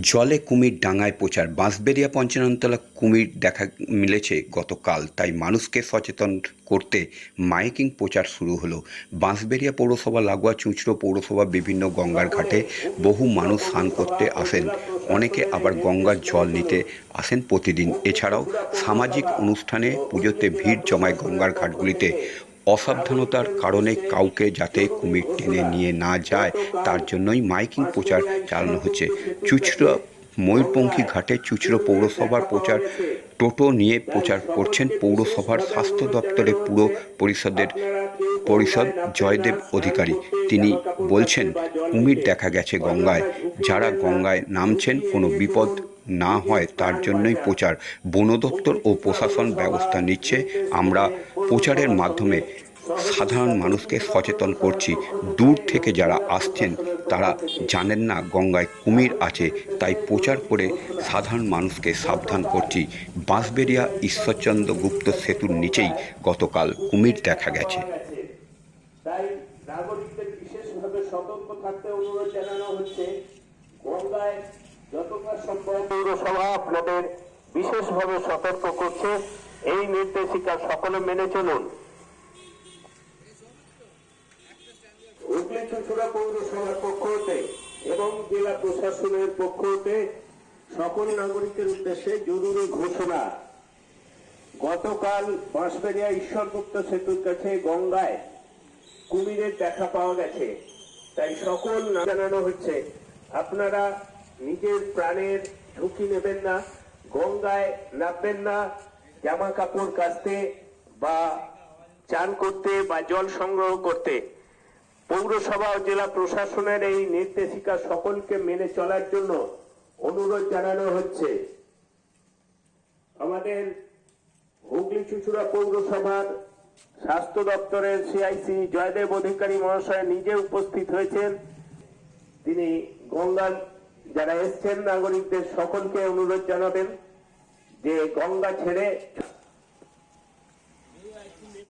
জলে কুমির ডাঙায় প্রচার। বাঁশবেড়িয়া পঞ্চাননতলা কুমির দেখা মিলেছে গতকাল, তাই মানুষকে সচেতন করতে মাইকিং প্রচার শুরু হলো। বাঁশবেড়িয়া পৌরসভা, লাগোয়া চুঁচড়ো পৌরসভা, বিভিন্ন গঙ্গার ঘাটে বহু মানুষ স্নান করতে আসেন। অনেকে আবার গঙ্গার জল নিতে আসেন প্রতিদিন। এছাড়াও সামাজিক অনুষ্ঠানে পুজোতে ভিড় জমায় গঙ্গার ঘাটগুলিতে অসাবধানতার কারণে কাউকে যাতে কুমির টেনে নিয়ে না যায়, তার জন্যই মাইকিং প্রচার চালানো হচ্ছে। চুচড়ো ময়ূরপঙ্খী ঘাটে চুচড়ো পৌরসভার প্রচার, টোটো নিয়ে প্রচার করছেন পৌরসভার স্বাস্থ্য দপ্তরের পুরো পরিষদের, পরিষদ জয়দেব অধিকারী। তিনি বলছেন, কুমির দেখা গেছে গঙ্গায়। যারা গঙ্গায় নামছেন, কোনো বিপদ না হয় তার জন্যই প্রচার। বন দপ্তর ও প্রশাসন ব্যবস্থা নিচ্ছে। আমরা প্রচারের মাধ্যমে সাধারণ মানুষকে সচেতন করছি। দূর থেকে যারা আসছেন, তারা জানেন না গঙ্গায় কুমির আছে, তাই প্রচার করে সাধারণ মানুষকে সাবধান করছি। বাঁশবেড়িয়া ঈশ্বরচন্দ্র গুপ্ত সেতুর নিচেই গতকাল কুমির দেখা গেছে। নাগরিকদের বিশেষভাবে সতর্ক থাকতে অনুরোধ জানানো হচ্ছে। গঙ্গায় আপনাদের বিশেষভাবে সতর্ক করছে। এই নির্দেশিকা সকলে মেনে চলুন। হুগলি পৌরসভার পক্ষ এবং জেলা প্রশাসনের পক্ষ হতে সকল নাগরিকের উদ্দেশ্যে জরুরি ঘোষণা। গতকাল বাঁশবেড়িয়া ঈশ্বরগুপ্ত সেতুর কাছে গঙ্গায় কুমিরের দেখা পাওয়া গেছে। তাই সকল জানানো হচ্ছে, আপনারা নিজের প্রাণের ঝুঁকি নেবেন না, গঙ্গায় নামবেন না, জামা কাপড় কাচতে বা চান করতে বা জল সংগ্রহ করতে। পৌরসভা ও জেলা প্রশাসনের এই নির্দেশিকা সকলকে মেনে চলার জন্য অনুরোধ জানানো হচ্ছে। আমাদের হুগলি চুচুড়া পৌরসভার স্বাস্থ্য দপ্তরের সিআইসি জয়দেব অধিকারী মহাশয় নিজে উপস্থিত হয়েছেন। তিনি গঙ্গার যারা এসছেন নাগরিকদের সকলকে অনুরোধ জানাবেন যে গঙ্গা ছেড়ে